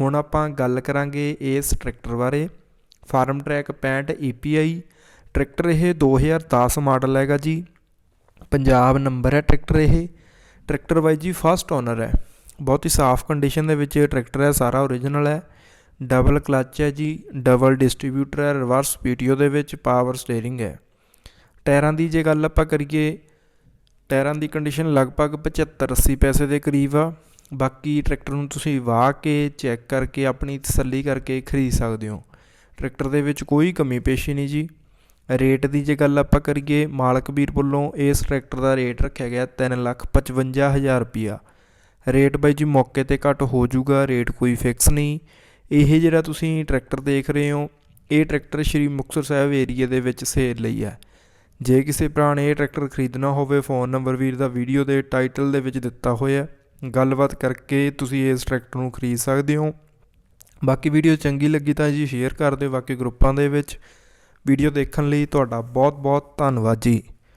ਹੁਣ ਆਪਾਂ ਗੱਲ ਕਰਾਂਗੇ ਇਸ ਟਰੈਕਟਰ ਬਾਰੇ। ਫਾਰਮ ਟਰੈਕ 65 EPI ਟਰੈਕਟਰ ਇਹ 2010 ਮਾਡਲ ਹੈਗਾ ਜੀ। ਪੰਜਾਬ ਨੰਬਰ ਹੈ ਟਰੈਕਟਰ ਇਹ। ਟਰੈਕਟਰ ਬਾਈ ਜੀ ਫਸਟ ਓਨਰ ਹੈ। ਬਹੁਤ ਹੀ ਸਾਫ਼ ਕੰਡੀਸ਼ਨ ਦੇ ਵਿੱਚ ਇਹ ਟਰੈਕਟਰ ਹੈ, ਸਾਰਾ ਓਰੀਜਨਲ ਹੈ। ਡਬਲ ਕਲੱਚ ਹੈ ਜੀ ਡਬਲ ਡਿਸਟ੍ਰੀਬਿਊਟਰ ਹੈ ਰਿਵਰਸ ਪੀਟੀਓ ਦੇ ਵਿੱਚ ਪਾਵਰ ਸਟੀਅਰਿੰਗ ਹੈ। ਟਾਇਰਾਂ ਦੀ ਜੇ ਗੱਲ ਆਪਾਂ ਕਰੀਏ, ਟਾਇਰਾਂ ਦੀ ਕੰਡੀਸ਼ਨ ਲਗਭਗ 75 80 ਪੈਸੇ ਦੇ ਕਰੀਬ ਆ। ਬਾਕੀ ਟਰੈਕਟਰ ਨੂੰ ਤੁਸੀਂ ਵਾਹ ਕੇ ਚੈੱਕ ਕਰਕੇ ਆਪਣੀ ਤਸੱਲੀ ਕਰਕੇ ਖਰੀਦ ਸਕਦੇ ਹੋ। ਟਰੈਕਟਰ ਦੇ ਵਿੱਚ ਕੋਈ ਕਮੀ ਪੇਸ਼ੀ ਨਹੀਂ ਜੀ। ਰੇਟ ਦੀ ਜੇ ਗੱਲ ਆਪਾਂ ਕਰੀਏ, ਮਾਲਕ ਵੀਰ ਵੱਲੋਂ ਇਸ ਟਰੈਕਟਰ ਦਾ ਰੇਟ ਰੱਖਿਆ ਗਿਆ 355000 ਰੁਪਿਆ ਰੇਟ ਬਾਈ ਜੀ ਮੌਕੇ ਤੇ ਘੱਟ ਹੋ ਜਾਊਗਾ, ਰੇਟ ਕੋਈ ਫਿਕਸ ਨਹੀਂ। ਇਹ ਜਿਹੜਾ ਤੁਸੀਂ ਟਰੈਕਟਰ ਦੇਖ ਰਹੇ ਹੋ, ਇਹ ਟਰੈਕਟਰ ਸ਼੍ਰੀ ਮੁਕਤਸਰ ਸਾਹਿਬ ਏਰੀਆ ਦੇ ਵਿੱਚ ਸੇਲ ਲਈ ਹੈ। ਜੇ ਕਿਸੇ ਭਰਾ ਨੇ ਇਹ ਟਰੈਕਟਰ ਖਰੀਦਣਾ ਹੋਵੇ, ਫੋਨ ਨੰਬਰ ਵੀਰ ਦਾ ਵੀਡੀਓ ਦੇ ਟਾਈਟਲ ਦੇ ਵਿੱਚ ਦਿੱਤਾ ਹੋਇਆ ਗੱਲਬਾਤ ਕਰਕੇ ਤੁਸੀਂ ਇਸ ਟਰੈਕਟਰ ਨੂੰ ਖਰੀਦ ਸਕਦੇ ਹੋ। ਬਾਕੀ ਵੀਡੀਓ ਚੰਗੀ ਲੱਗੀ ਤਾਂ ਜੀ ਸ਼ੇਅਰ ਕਰ ਦਿਓ ਬਾਕੀ ਗਰੁੱਪਾਂ ਦੇ ਵਿੱਚ। ਵੀਡੀਓ ਦੇਖਣ ਲਈ ਤੁਹਾਡਾ ਬਹੁਤ ਬਹੁਤ ਧੰਨਵਾਦ ਜੀ।